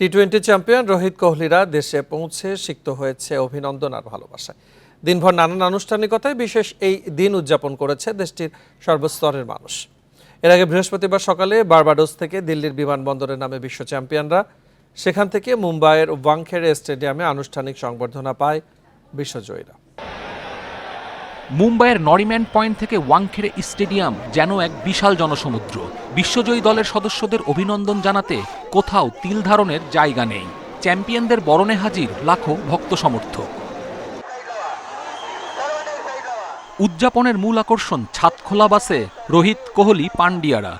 টি twenty champion Rohit কোহলিরা দেশে পৌঁছে সিক্ত হয়েছে অভিনন্দন আর ভালোবাসায়। দিনভর নানান আনুষ্ঠানিকতায় বিশেষ এই দিন উদযাপন করেছে দেশটির সর্বস্তরের মানুষ। এর আগে বৃহস্পতিবার সকালে বার্বাডোস থেকে দিল্লির বিমানবন্দরের নামে বিশ্ব চ্যাম্পিয়নরা, সেখান থেকে মুম্বাইয়ের ওয়াংখেড়ে স্টেডিয়ামে আনুষ্ঠানিক সংবর্ধনা পায় বিশ্বজয়ীরা। মুম্বাইয়ের নরিম্যান পয়েন্ট থেকে ওয়াংখেড়ে স্টেডিয়াম যেন এক বিশাল জনসমুদ্র। বিশ্বজয়ী দলের সদস্যদের অভিনন্দন জানাতে কোথাও তিল ধারণের জায়গা নেই। চ্যাম্পিয়নদের বরণে হাজির লাখো ভক্ত সমর্থক। উদযাপনের মূল আকর্ষণ ছাদখোলা বাসে রোহিত কোহলি পান্ডিয়ারা।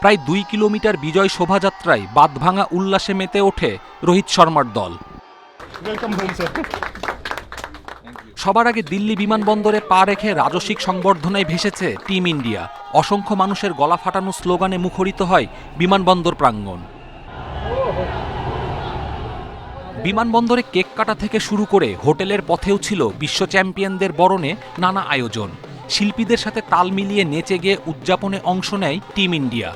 প্রায় দুই কিলোমিটার বিজয় শোভাযাত্রায় বাঁধভাঙা উল্লাসে মেতে ওঠে রোহিত শর্মার দল. সবার আগে দিল্লি বিমানবন্দরে পা রেখে রাজস্বিক সংবর্ধনায় ভেসেছে টিম ইন্ডিয়া। অসংখ্য মানুষের গলা ফাটানো স্লোগানে মুখরিত হয় বিমানবন্দর প্রাঙ্গণ। বিমানবন্দরে কেক কাটা থেকে শুরু করে হোটেলের পথেও ছিল বিশ্ব চ্যাম্পিয়নদের বরণে নানা আয়োজন। শিল্পীদের সাথে তাল মিলিয়ে নেচে গিয়ে উদযাপনে অংশ নেয় টিম ইন্ডিয়া।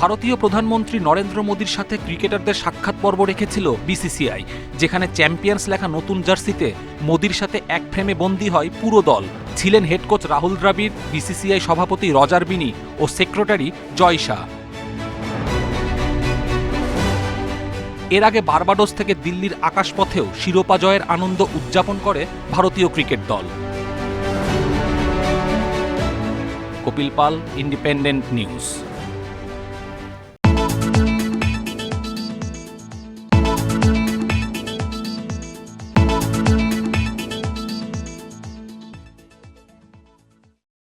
ভারতীয় প্রধানমন্ত্রী নরেন্দ্র মোদীর সাথে ক্রিকেটারদের সাক্ষাৎ পর্ব রেখেছিল বিসিসিআই, যেখানে চ্যাম্পিয়ন্স লেখা নতুন জার্সিতে মোদীর সাথে এক ফ্রেমে বন্দী হয় পুরো দল। ছিলেন head coach Rahul Dravid, BCCI সভাপতি রজার বিনি ও সেক্রেটারি জয় শাহ। এর আগে বার্বাডোস থেকে দিল্লির আকাশপথেও শিরোপা জয়ের আনন্দ উদযাপন করে ভারতীয় ক্রিকেট দল। Kapil Pal, independent news.